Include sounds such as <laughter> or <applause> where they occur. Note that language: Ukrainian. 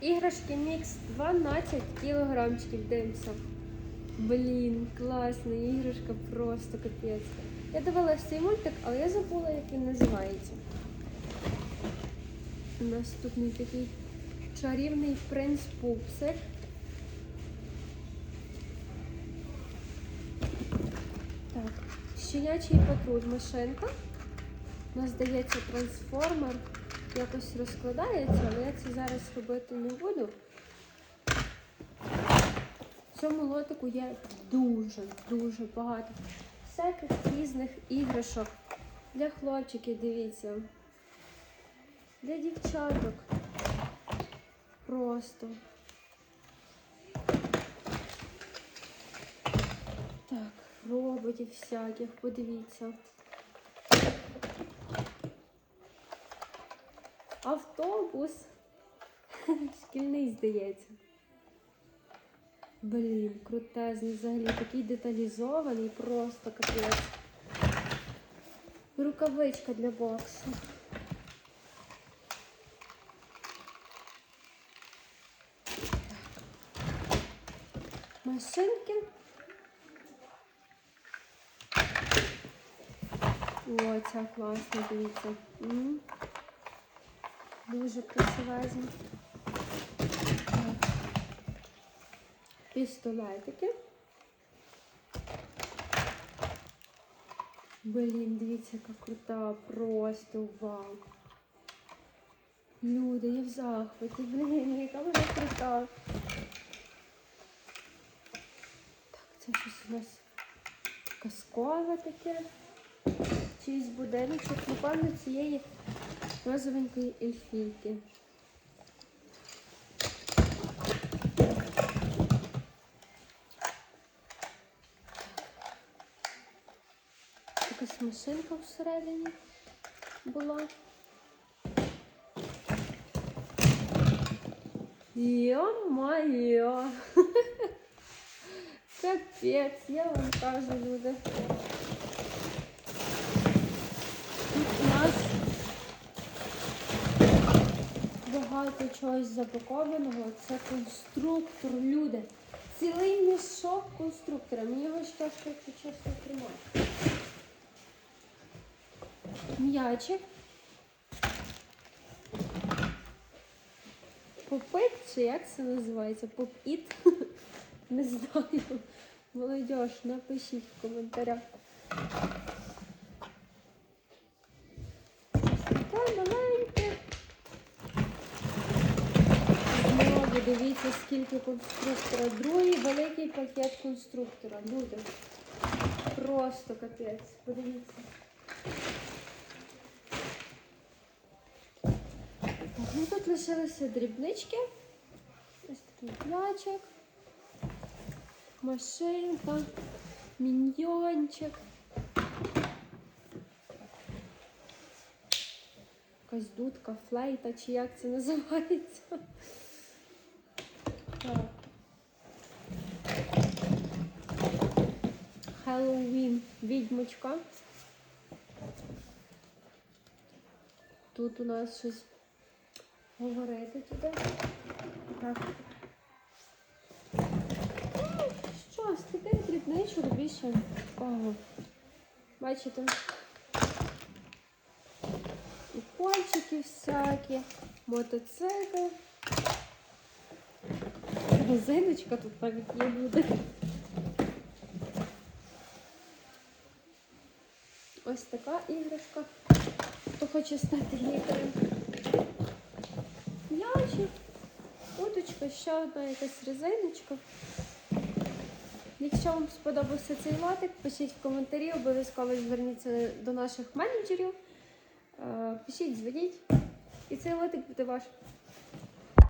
Іграшки мікс 12 кілограмчиків дивимося. Блін, класна іграшка, просто капець. Я дивилася цей мультик, але я забула, як він називається. Наступний такий чарівний принц Пупсик. Так, щенячий патруль машинка. У нас здається трансформер. Якось розкладається, але я це зараз робити не буду. В цьому лотику є дуже-дуже багато всяких різних іграшок. Для хлопчиків, дивіться. Для дівчаток. Просто. Так, роботів всяких, подивіться. Автобус. <laughs> Шкільний, здається. Блін, крутезний взагалі, такий деталізований, просто капець. Рукавичка для боксу. Машинки. О, ця класна, дивіться. Дуже красивезні. Пістолетики. Блін, дивіться, яка крута, просто вау. Люди, я в захваті, блін, яка вона крута. Так, це щось у нас казкове таке. Чийсь будиночок, напевно, цієї розовенької ельфійки. Якась машинка всередині була. Йо-моє! <laughs> Капець, я вам кажу, люди. Тут у нас багато чогось запакованого. Це конструктор, люди. Цілий мішок конструктора. Мені його ще трохи чесно тримати. М'ячик. Попит, чи як це називається? Поп-іт? <laughs> Не знаю. Молодіж, напишіть в коментарях. Знову дивіться, скільки конструктора. Другий великий пакет конструктора. Люди. Просто капець. Подивіться. Ну тут лишилися дрібнички. Ось такий м'ячик, машинка, міньйончик. Якась дудка, флейта, чи як це називається. Хеллоуін, відьмочка. Тут у нас щось говорити туди. Так. Що, з таких дрібничок більше такого. Бачите? Укольчики всякі, мотоцикл. Резиночка тут навіть є люди. Ось така іграшка. Хто хоче стати лікарем. М'ячик, уточка, ще одна якась резиночка. Якщо вам сподобався цей лотик, пишіть в коментарі, обов'язково зверніться до наших менеджерів. Е, Пишіть, дзвоніть. І цей лотик буде ваш.